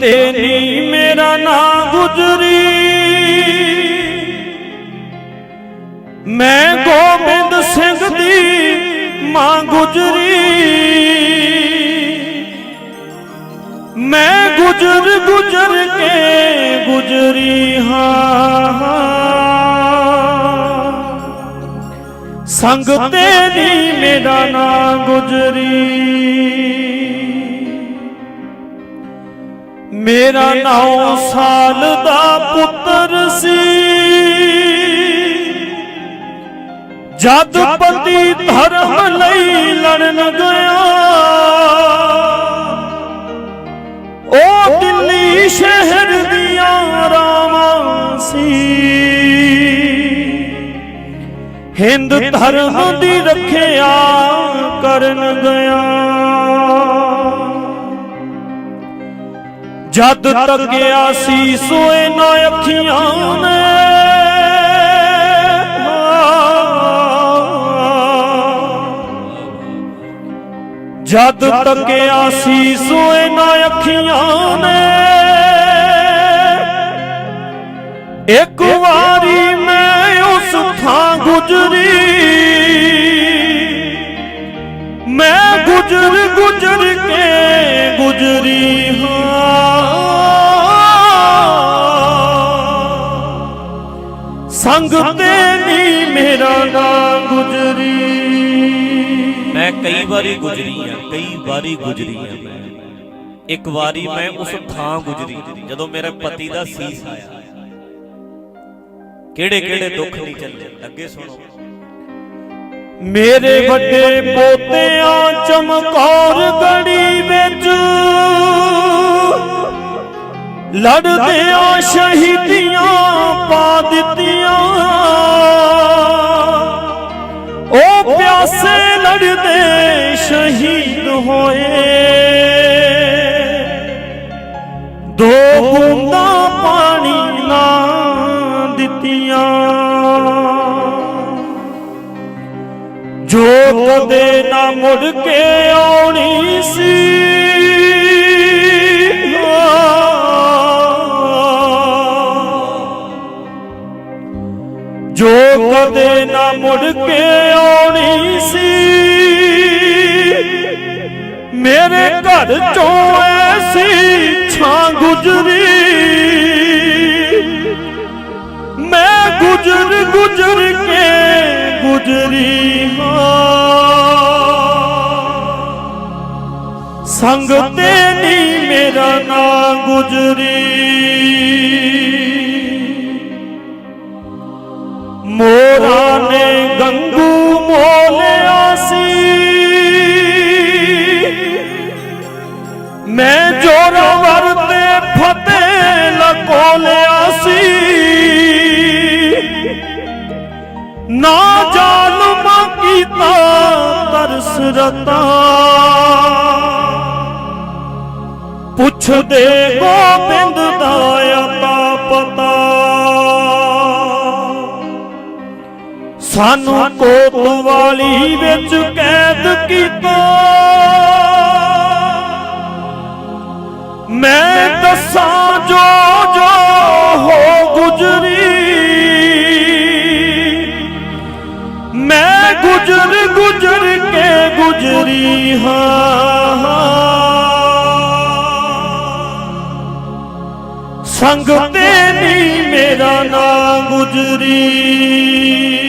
ਤੇਰੀ ਮੇਰਾ ਨਾਂ ਗੁਜਰੀ। ਮੈਂ ਗੋਬਿੰਦ ਸਿੰਘ ਦੀ ਮਾਂ ਗੁਜਰੀ। ਮੈਂ ਗੁਜਰ ਗੁਜਰ ਕੇ ਗੁਜਰੀ ਹਾਂ। ਸੰਗ ਤੇਰੀ ਮੇਰਾ ਨਾਂ ਗੁਜਰੀ। ਮੇਰਾ ਨੌ ਸਾਲ ਦਾ ਪੁੱਤਰ ਸੀ। ਜਦ ਪਤੀ ਧਰਮ ਲਈ ਲੜਨ ਗਿਆ। ਉਹ ਦਿੱਲੀ ਸ਼ਹਿਰ ਦੀਆਂ ਰਾਵਾਂ ਸੀ। ਹਿੰਦ ਧਰਮ ਦੀ ਰੱਖਿਆ ਕਰਨ ਗਿਆ। ਜਦ ਤੱਕਿਆ ਸੀ ਸੋਏ ਨਾ ਅੱਖੀਆਂ ਨੇ। ਜਦ ਤੱਕਿਆ ਸੀ ਸੋਏ ਨਾ ਅੱਖੀਆਂ ਨੇ। ਇੱਕ ਵਾਰੀ ਮੈਂ ਉਸ ਥਾਂ ਗੁਜਰੀ। ਮੈਂ ਗੁਜਰ ਗੁਜਰ ਕੇ ਗੁਜਰੀ ਹਾਂ। ਸੰਗ ਤੇ ਨੀ ਮੇਰਾ ਨਾਂ ਗੁਜਰੀ। ਮੈਂ ਕਈ ਵਾਰੀ ਗੁਜਰੀ ਆ ਕਈ ਵਾਰੀ ਗੁਜਰੀ ਆ ਮੈਂ। ਇੱਕ ਵਾਰੀ ਮੈਂ ਉਸ ਥਾਂ ਗੁਜਰੀ ਜਦੋਂ ਮੇਰੇ ਪਤੀ ਦਾ ਸੀਸ ਆਇਆ। ਕਿਹੜੇ ਕਿਹੜੇ ਦੁੱਖ ਨਹੀਂ ਚੱਲੇ ਅੱਗੇ ਸੁਣੋ। ਮੇਰੇ ਵੱਡੇ ਪੋਤਿਆਂ ਚਮਕੌਰ ਗੜੀ ਵਿੱਚ ਲੜਦਿਆਂ ਸ਼ਹੀਦੀਆਂ ਪਾ ਦਿੱਤੀਆਂ ਸ਼ਹੀਦ ਹੋਏ। ਦੋ ਬੂੰਦਾਂ ਪਾਣੀ ਨਾ ਦਿੱਤੀਆਂ। ਜੋ ਕਦੇ ਨਾ ਮੁੜ ਕੇ ਆਉਣੀ ਸੀ। ਜੋ ਕਦੇ ਨਾ ਮੁੜ ਕੇ ਆਉਣੀ ਸੀ। ਮੇਰੇ ਘਰ ਚੋਂ ਐਸੀ ਛਾਂ ਗੁਜਰੀ। ਮੈਂ ਗੁਜਰ ਗੁਜਰ ਕੇ ਗੁਜਰੀ ਹਾਂ। ਸੰਗ ਤੇ ਨੀ ਮੇਰਾ ਨਾਂ ਗੁਜਰੀ। ਮੋਰਾ ਨੇ ਗੰਗੂ ਮੋਲਿਆ ਸੀ। ਮੈਂ ਜੋਰਾਵਰ ਤੇ ਫਤਿਹ ਲਕੋਲਿਆ ਸੀ। ਨਾ ਜਾਲਮਾ ਕੀਤਾ, ਤਰਸ ਰਤਾ। ਪੁੱਛਦੇ ਗੋਬਿੰਦ ਦਾ ਅਤਾ ਪਤਾ। ਸਾਨੂੰ ਕੋਤਵਾਲੀ ਵਿੱਚ ਕੈਦ ਕੀਤਾ। ਮੈਂ ਦੱਸਾਂ ਜੋ ਜੋ ਹੋ ਗੁਜਰੀ। ਮੈਂ ਗੁਜਰ ਗੁਜਰ ਕੇ ਗੁਜਰੀ ਹਾਂ। ਸੰਗ ਤੇ ਨੀ ਮੇਰਾ ਨਾਮ ਗੁਜਰੀ।